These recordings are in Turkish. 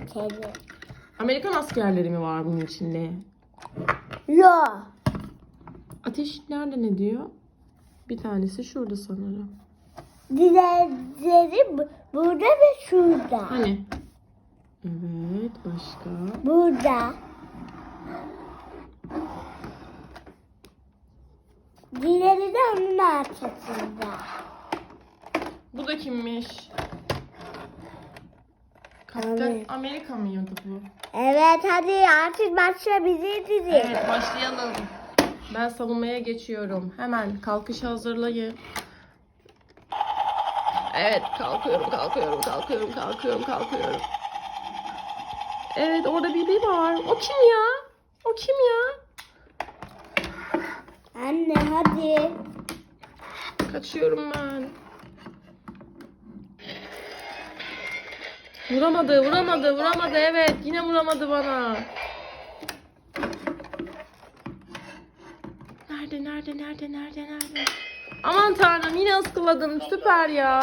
Tehlikeli. Amerikan askerleri mi var bunun içinde? Yo. Ateş nerede ne diyor? Bir tanesi şurada sanırım. Diğerleri bu- burada ve şurada. Hani? Evet başka. Burada. Diğeri de onun arkasında. Bu da kimmiş? Kaptan Evet. Amerika mıydı bu? Evet hadi artık başlayabiliriz. Evet başlayalım. Ben savunmaya geçiyorum. Hemen kalkış hazırlayın. Evet kalkıyorum kalkıyorum kalkıyorum kalkıyorum kalkıyorum. Evet orada biri var. O kim ya? O kim ya? Anne hadi. Kaçıyorum ben. Vuramadı, vuramadı, vuramadı. Evet, yine vuramadı bana. Nerede, nerede, nerede, nerede, nerede? Aman tanrım yine ıskaladım. Süper ya.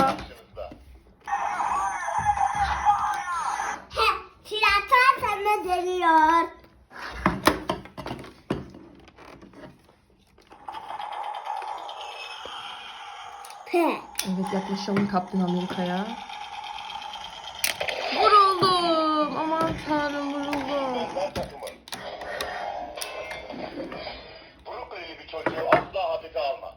Tiratör sana geliyor. He. Evet yaklaşalım Kaptan Amerika'ya. Vuruldum. Aman tanrım vuruldum. Onlar takımı. Brooklyn'li bir çocuğu asla hafife alma.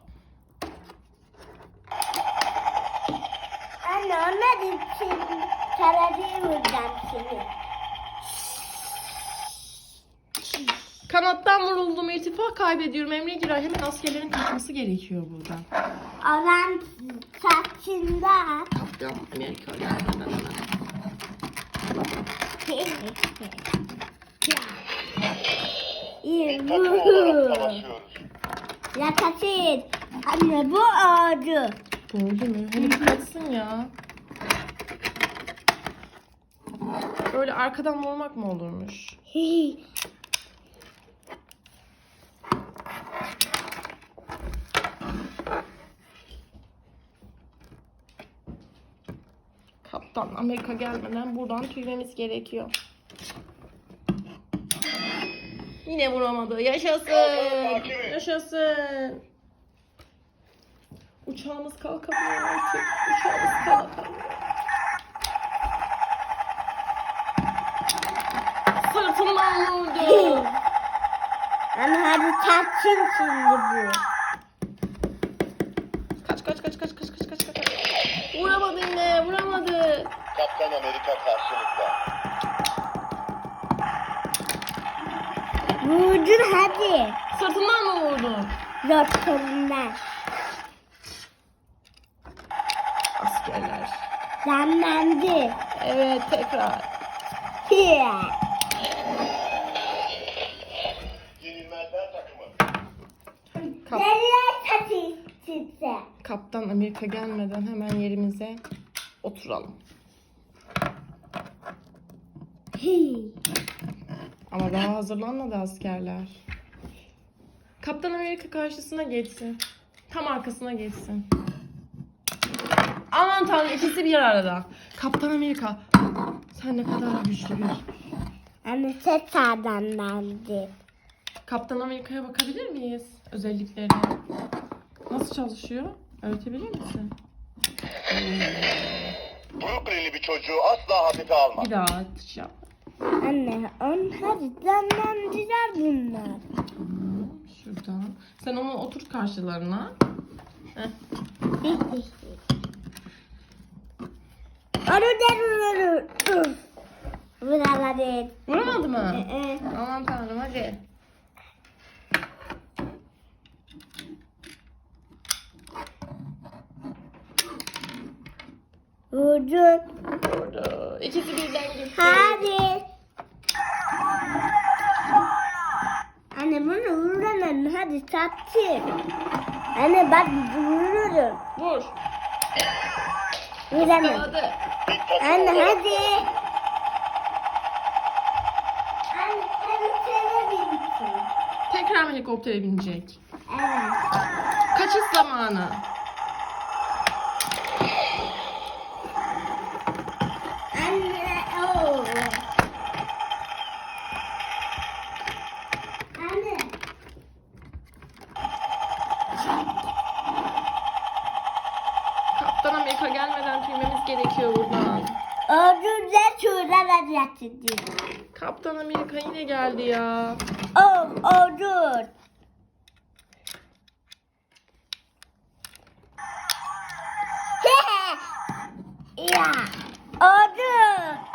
Anne onlar için Kanattan vuruldum. İrtifa kaybediyorum. Emre Giray hemen askerlerin kaçması gerekiyor buradan. Olan saçında. Kaptan Amerika. Yakasın. Anne bu ağacı. Gördü mü? Hani kaçsın ya. Böyle arkadan vurmak mı olurmuş? Kaptan Amerika gelmeden buradan tüymemiz gerekiyor. Yine vuramadı. Yaşasın. Yaşasın. Uçağımız kalkamıyor artık. Uçağımız kalkamıyor. Vurdu. Anne hadi çarpsın şimdi bu. Kaç kaç kaç kaç kaç kaç kaç kaç. Vuramadı yine vuramadı. Kaptan Amerika karşınızda. Vurdun hadi. Sırtından mı vurdu? Dört kolundan. Askerler. Canlandı. Evet tekrar. Hiya. Kaptan Amerika gelmeden hemen yerimize oturalım. Hi. Ama daha hazırlanmadı askerler. Kaptan Amerika karşısına geçsin. Tam arkasına geçsin. Aman tanrım ikisi bir arada. Kaptan Amerika. Sen ne kadar güçlü bir. Anne ses sağdanlandı. Kaptan Amerika'ya bakabilir miyiz? Özellikleri. Nasıl çalışıyor? Öğretebilir misin? Brooklyn'li bir çocuğu asla hafife alma. Bir daha yap. Anne onlar canlandılar bunlar. Şuradan. Sen onu otur karşılarına. Heh. Onu da vurur. Vuramadı. Mı? Aman tanrım hadi. Vurdun. Vurdu. İkisi birden gitti. Hadi. Anne bunu vuramam. Hadi sattım. Anne bak vururum. Vur. Vuramam. Anne hadi. Anne helikoptere binsin. Tekrar helikoptere binecek. Evet. Kaçış zamanı. Anne o. Kaptan Amerika gelmeden tüymemiz gerekiyor buradan. Şuradan yatıdı. Kaptan Amerika yine geldi ya. Oh, öldür. ya, öldür.